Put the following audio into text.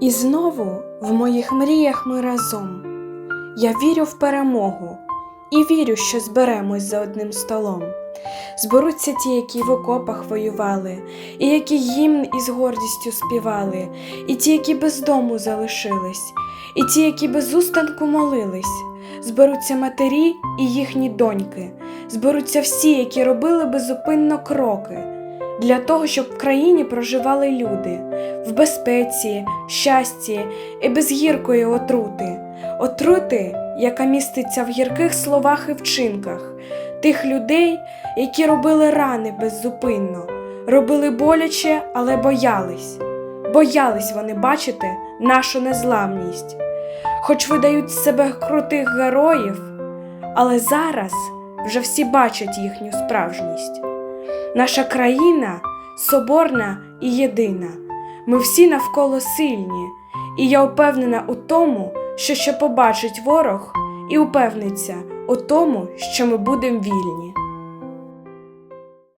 І знову в моїх мріях ми разом. Я вірю в перемогу і вірю, що зберемось за одним столом. Зберуться ті, які в окопах воювали, і які гімн із гордістю співали, і ті, які без дому залишились, і ті, які без устанку молились. Зберуться матері і їхні доньки, зберуться всі, які робили безупинно кроки, для того, щоб в країні проживали люди. В безпеці, щасті і без гіркої отрути, отрути, яка міститься в гірких словах і вчинках, тих людей, які робили рани беззупинно, робили боляче, але боялись. Боялись вони бачити нашу незламність, хоч видають з себе крутих героїв, але зараз вже всі бачать їхню справжність. Наша країна соборна і єдина. Ми всі навколо сильні, і я впевнена у тому, що ще побачить ворог, і упевниться у тому, що ми будемо вільні.